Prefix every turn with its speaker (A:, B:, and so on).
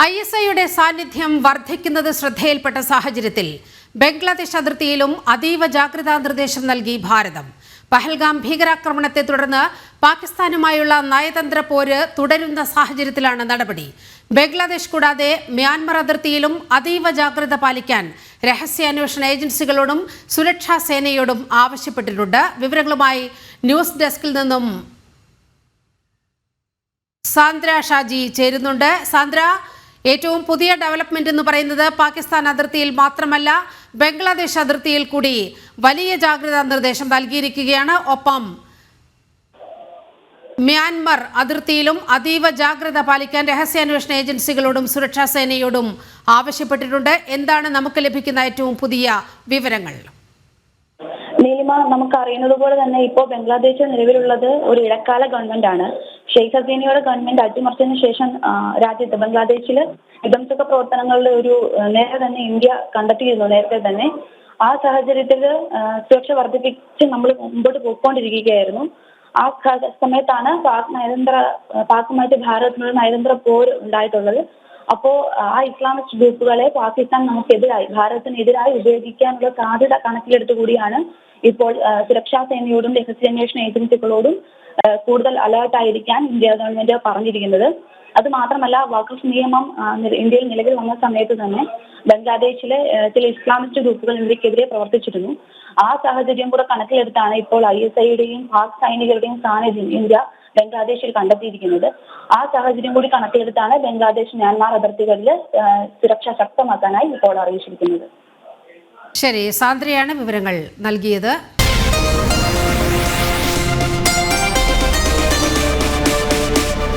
A: I S ഐയുടെ സാന്നിധ്യം വർദ്ധിക്കുന്നത് ശ്രദ്ധയിൽപ്പെട്ട സാഹചര്യത്തിൽ ബംഗ്ലാദേശ് അതിർത്തിയിലും അതീവ ജാഗ്രതാ നിർദ്ദേശം നൽകി ഭാരതം. പഹൽഗാം ഭീകരാക്രമണത്തെ തുടർന്ന് പാകിസ്ഥാനുമായുള്ള നയതന്ത്ര പോര് തുടരുന്ന സാഹചര്യത്തിലാണ് നടപടി. ബംഗ്ലാദേശ് കൂടാതെ മ്യാൻമർ അതിർത്തിയിലും അതീവ ജാഗ്രത പാലിക്കാൻ രഹസ്യാന്വേഷണ ഏജൻസികളോടും സുരക്ഷാ സേനയോടും ആവശ്യപ്പെട്ടിട്ടുണ്ട്. വിവരങ്ങളുമായി ന്യൂസ് ഡെസ്കിൽ നിന്നും സാന്ദ്ര ഷാജി ചേരുന്നുണ്ട്. സാന്ദ്ര ഏറ്റവും പുതിയ ഡെവലപ്മെന്റ് എന്ന് പറയുന്നത് പാകിസ്ഥാൻ അതിർത്തിയിൽ മാത്രമല്ല ബംഗ്ലാദേശ് അതിർത്തിയിൽ കൂടി വലിയ ജാഗ്രതാ നിർദ്ദേശം നൽകിയിരിക്കുകയാണ്. ഒപ്പം മ്യാൻമർ അതിർത്തിയിലും അതീവ ജാഗ്രത പാലിക്കാൻ രഹസ്യാന്വേഷണ ഏജൻസികളോടും സുരക്ഷാ സേനയോടും ആവശ്യപ്പെട്ടിട്ടുണ്ട്. എന്താണ് നമുക്ക് ലഭിക്കുന്ന ഏറ്റവും പുതിയ വിവരങ്ങൾ?
B: നീലിമ നമുക്ക് അറിയുന്നത് പോലെ തന്നെ ഇപ്പോൾ ബംഗ്ലാദേശിൽ നിലവിലുള്ളത് ഒരു ഇടക്കാല ഗവൺമെന്റ് ആണ് ഷെയ്ഖ് ഹസീനയുടെ ഗവൺമെന്റ് അട്ടിമറിച്ചതിന് ശേഷം രാജ്യത്ത് ബംഗ്ലാദേശിൽ വിധ്വംസക പ്രവർത്തനങ്ങളുടെ ഒരു നേരെ തന്നെ ഇന്ത്യ കണ്ടെത്തിയിരുന്നു നേരത്തെ തന്നെ. ആ സാഹചര്യത്തിൽ സുരക്ഷ വർദ്ധിപ്പിച്ച് നമ്മൾ മുമ്പോട്ട് പോയിക്കൊണ്ടിരിക്കുകയായിരുന്നു. ആ സമയത്താണ് പാക് നയതന്ത്ര പാക്കുമായിട്ട് ഭാരതത്തിനുള്ള നയതന്ത്ര പോര് ഉണ്ടായിട്ടുള്ളത്. അപ്പോ ആ ഇസ്ലാമിസ്റ്റ് ഗ്രൂപ്പുകളെ പാകിസ്ഥാൻ നമുക്കെതിരായി ഭാരതത്തിനെതിരായി ഉപയോഗിക്കാനുള്ള സാധ്യത കണക്കിലെടുത്തു കൂടിയാണ് ഇപ്പോൾ സുരക്ഷാ സേനയോടും രഹസ്യാന്വേഷണ ഏജൻസികളോടും കൂടുതൽ അലേർട്ട് ആയിരിക്കാൻ ഇന്ത്യ ഗവൺമെന്റ് പറഞ്ഞിരിക്കുന്നത്. അത് മാത്രമല്ല വഖഫ് നിയമം ഇന്ത്യയിൽ നിലവിൽ വന്ന സമയത്ത് തന്നെ ബംഗ്ലാദേശിലെ ചില ഇസ്ലാമിസ്റ്റ് ഗ്രൂപ്പുകൾ ഇന്ത്യക്കെതിരെ പ്രവർത്തിച്ചിരുന്നു. ആ സാഹചര്യം കൂടെ കണക്കിലെടുത്താണ് ഇപ്പോൾ ഐ എസ് ഐയുടെയും പാക് സൈനികരുടെയും സാന്നിധ്യം ഇന്ത്യ ബംഗ്ലാദേശിൽ കണ്ടെത്തിയിരിക്കുന്നത്. ആ സാഹചര്യം കൂടി കണക്കിലെടുത്താണ് ബംഗ്ലാദേശ് മ്യാൻമാർ അതിർത്തികളിൽ സുരക്ഷ ശക്തമാക്കാനായി ഇപ്പോൾ അറിയിച്ചിരിക്കുന്നത്.
A: ശരി സാന്ദ്രയാണ് വിവരങ്ങൾ നൽകിയത്.